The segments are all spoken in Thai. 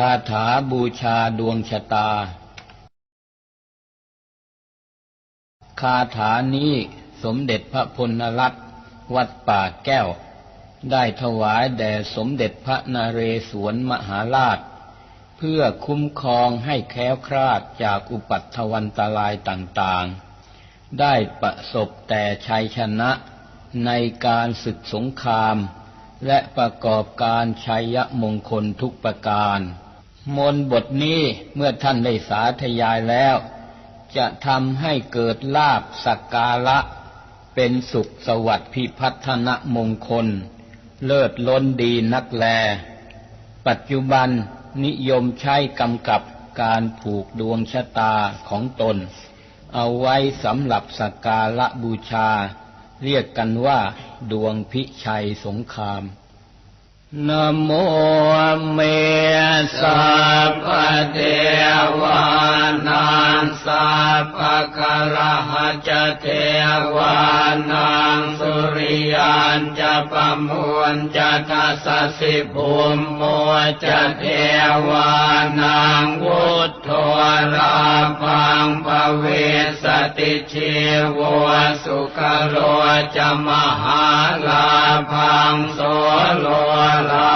คาถาบูชาดวงชะตา คาถานี้สมเด็จพระพลรัตน์วัดป่าแก้ว ได้ถวายแด่สมเด็จพระนเรศวรมหาราช เพื่อคุ้มครองให้แคล้วคลาดจากอุปัตถวันตรายต่างๆ ได้ประสบแต่ชัยชนะในการศึกสงครามและประกอบการชัยมงคลทุกประการ มนบทนี้เมื่อท่านได้สาธยายแล้ว จะทำให้เกิดลาบสักการะ เป็นสุขสวัสดิ์พิพัฒนมงคล เลิศล้นดีนักแล ปัจจุบันนิยมใช้กำกับการผูกดวงชะตาของตน เอาไว้สำหรับสักการะบูชา เรียกกันว่าดวงพิชัยสงคราม นโมเมสัพพะเทวานังสัพพะกะระหะจเทวานังสุริยันจะปมวนจะทัสสะสิภูมิโมจะเทวานังวุฒโทราพังภเวสติเชวสุขโลจะมหาลาพังโสโลลาหูเก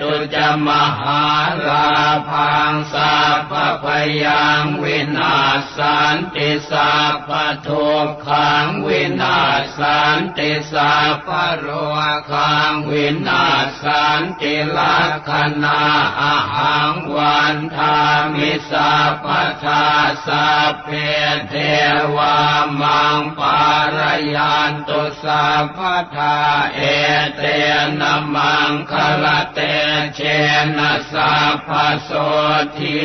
ตุจะมหาลาพังสัพพพยังวินาศสันติสัพพทุกขังวินาศสันติสัพพโรขังวินาศสันติลักขณาอาหังวันทามิสัพพทาสัพเพเทวามังปารยันตุสัพพทาเอเตนะมังคลเตเชนะสัพพโสที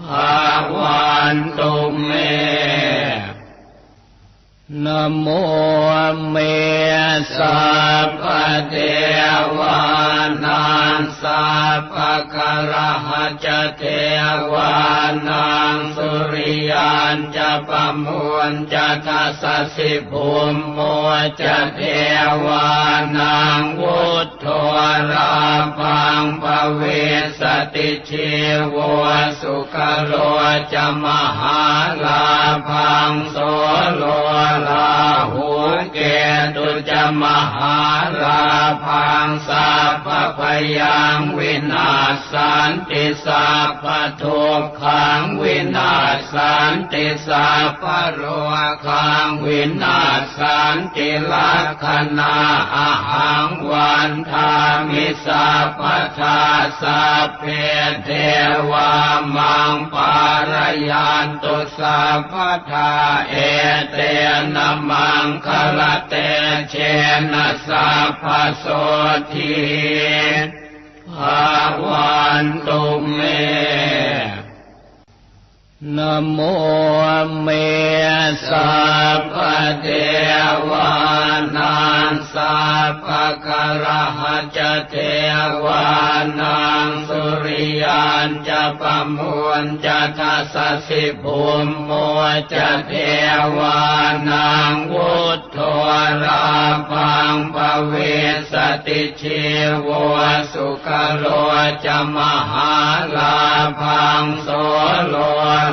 ภาวันตุเม นโมเมสัพพเทวานังสัพพะกะรหะจเทวานังสุริยันจะปมวนจะทัสสิภูมิโมจะเทวานังวุฒโทราพังภเวสติเชวสุขโลจะมหาลาพังโสโลลาหูเกตุจะมหาลาพังสัพพพยังวินาศสันติสัพพทุกขังวินาศสันติสัพพโรขังวินาศสันติลักขณาอาหังวันทามิสัพพทาสัพเพเทวามังปารยันตุสัพพทาเอเตนามังคลเตเชนะสัพพโสทีภาวันตุเมนโมเมสัพพเทวานัง สัพพะกะระหะจะเทวานังสุริยันจะปะมวนจะทัสสิภูมิโมจะเทวานังวุฒโทราพังภเวสติเชวสุขโลจะมหาลาพังโสโล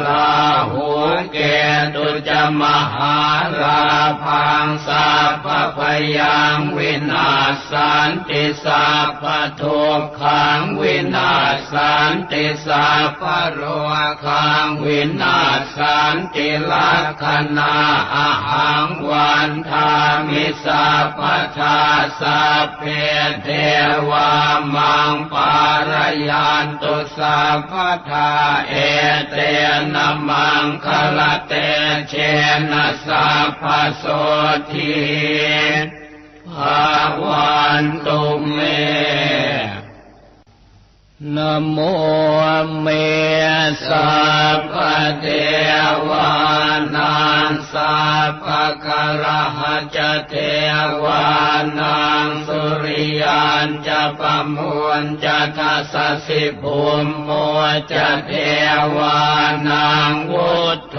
ลาหูเกตุจะมหาลาพังสัพพยังวินาศสันติสัพพทุกขังวินาศสันติสัพพโรขังวินาศสันติลักขณาอาหังวันทามิสัพพทาสัพเพเทวามังปารยันตุสัพพทาเอเตนะมังคลเตเชนะสัพพโสที ตุเม นโมเมสัพพเทวานันสัพพะคาระหะจเทวานังสุริยันจะปะมวนจะทัสสิภูมิโมจะเทวานังวุฒโท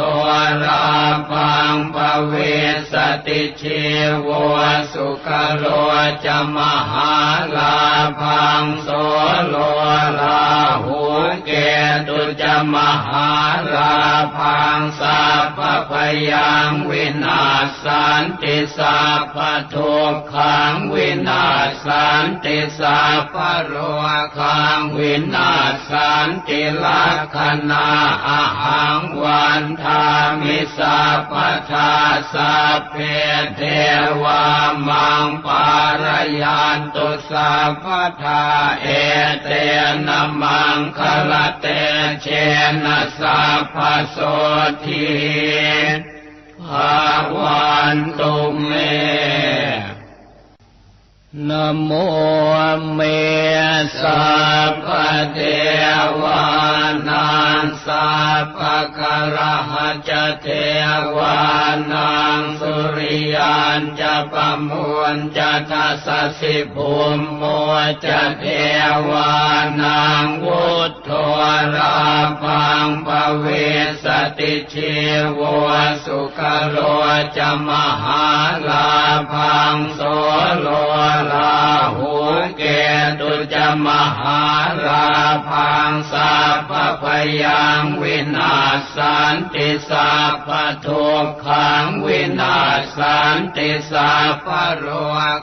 ราพังปเวสติเชวสุขโลจะมหาลาพังโสโลลาหูเกตุจะมหาลาพังสัพพยังวินาสันติสัพพทุกขังวินาสันติสัพพโรขังวินาสันติลักขณาอาหังวันทามิสัพพทาสัพเพเทวามังปารยันตุสัพพทาเอเตนะมังคลเตเชนะสัพพโสทีภาวันตุเมนโมเมสัพพเทวานัน สัพพะคาระหะจะเทวานังสุริยันจะปะมวนจะทัสสิภูมิโมจะเทวานังวุฒโทราพังปเวสติเชวสุขโลจะมหาลาพังโสโลลาหูเกตุจะมหาลา ยังวินาสันติสัพพทุกขังวินาสันติสัพพโร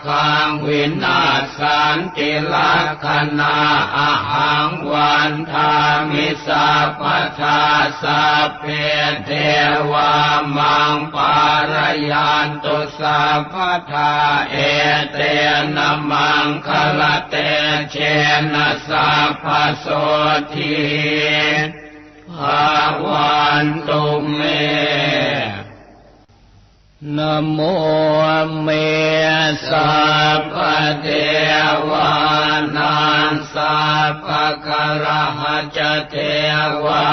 ขังวินาสันติลักขณาอาหังวันทามิสัพพทาสัพเพเทวามังปาร ยันตุสัพพทาเอเตนะมังคลเตเชนะสัพพโสทีภาวันตุเมนโมเมสัพเทวานันสัพ พะคาระหะจะเทวา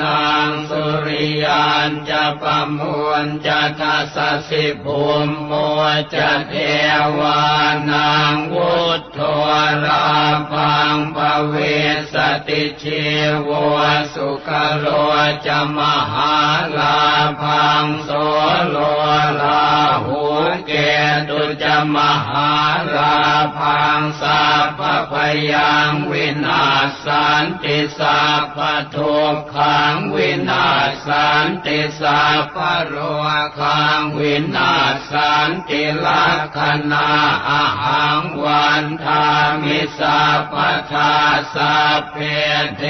นังสุริยันจะปะมวนจะทัสสิภูมิโมจะเทวานังวุฒโทราพังปเวสติเชวสุขโลจะมหาลาพังโสโลลาหูเกตุจะมหาลาพังสัพพยังวินนาสันติสัพพทุกขังวินาสันติสัพโรขังวินาสันติลักขณาอาหังวันทามิสัพพทาสัพเพเท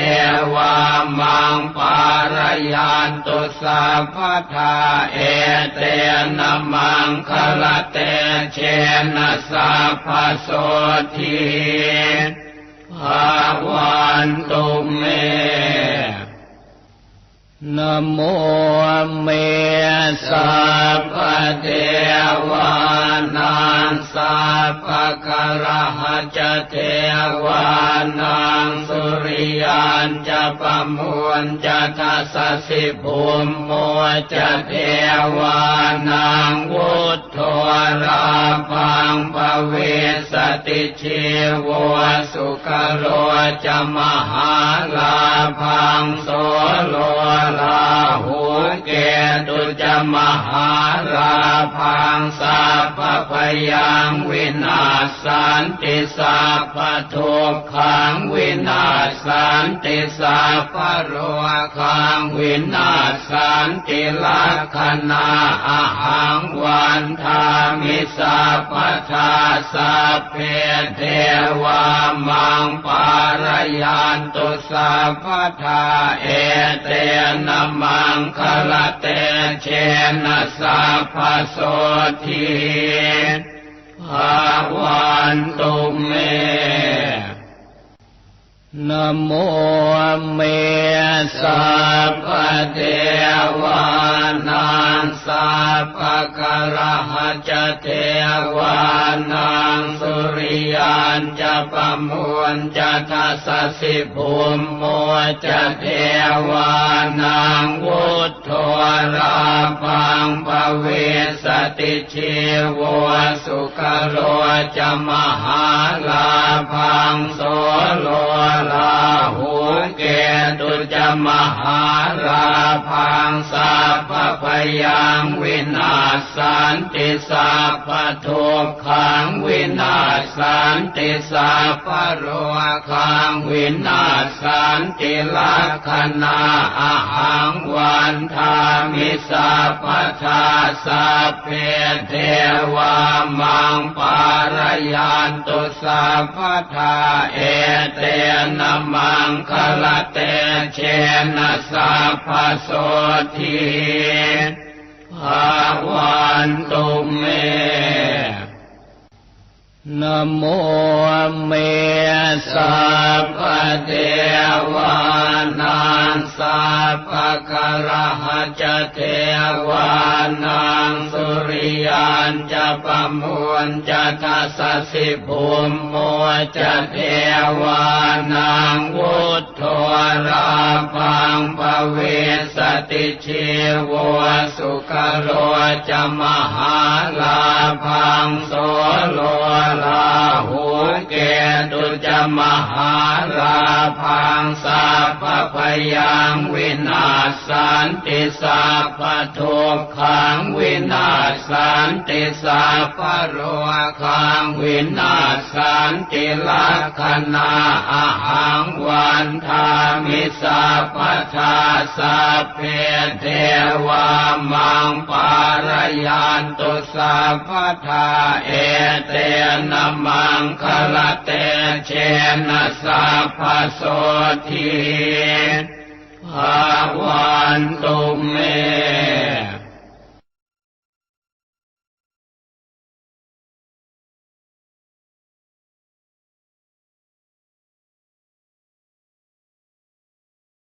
วามังปารยันตุสัพทาเอเตนะมังคลเตเชนะสัพพโสที ภาวันตุเมนโมเมสัพพเทวา นันสัพพะคาระหะจะเทวานังสุริยันจะปะมวนจะทัสสิภูมิโมจะเทวานังวุฒโทราพังปเวสติเชวสุขโลจะมหาลาพังโสโลลาหูเกตุจะมหาลาพังสัพพยังวินาสันติสัพพทุกขังวินาสันติสัพพโรขังวินาสันติลักขณาอาหังวันทามิสัพพทาสัพเพเทวามังปารยันตุสัพพทาเอเตนะมังคลเตเชนะสัพพโสทีภาวันตุเมนโมเมสัพพเทวานังสัพพะกระหะจเทวานังสุริยันจะปะมวนจะทัสสิภูมิโมจะเทวานังวุฒโราพังปเวสติเชีวสุขโลจะมหาลาพังโสโลลาหูเกตุจะมหาราพังสัพพยังวินาศสันติสัพพทุกขังวินาศสัน ติสัพโรขังวินาศสันติลักขณาอาหังวันทามิสัพพทาสัพเพเทวามังปารยันตุสัพทาเอเตนะมังคลเตเชนะสัพพโสทีภาวันตุเม นโมเมสัพพเทวานังสัพพะระหะจเทวานังสุริยันจะปมวนจะทัสสิภูมิโมจะเทวานังวุฒโทราพังปเวสติชีวสุขโลจะมหาลาพังโสโลลาหูเกตุจะมหาราพังสัพพพยังวินา สันติสัพพทุกขังวินาศสันติสัพพโรขังวินาศสันติลักขณาอาหังวันทามิสัพพทาสัพเพเทวามังปารยันตุสัพพทาเอเตนะมังคลเตเชนะสัพพโสที ภาวันตุเม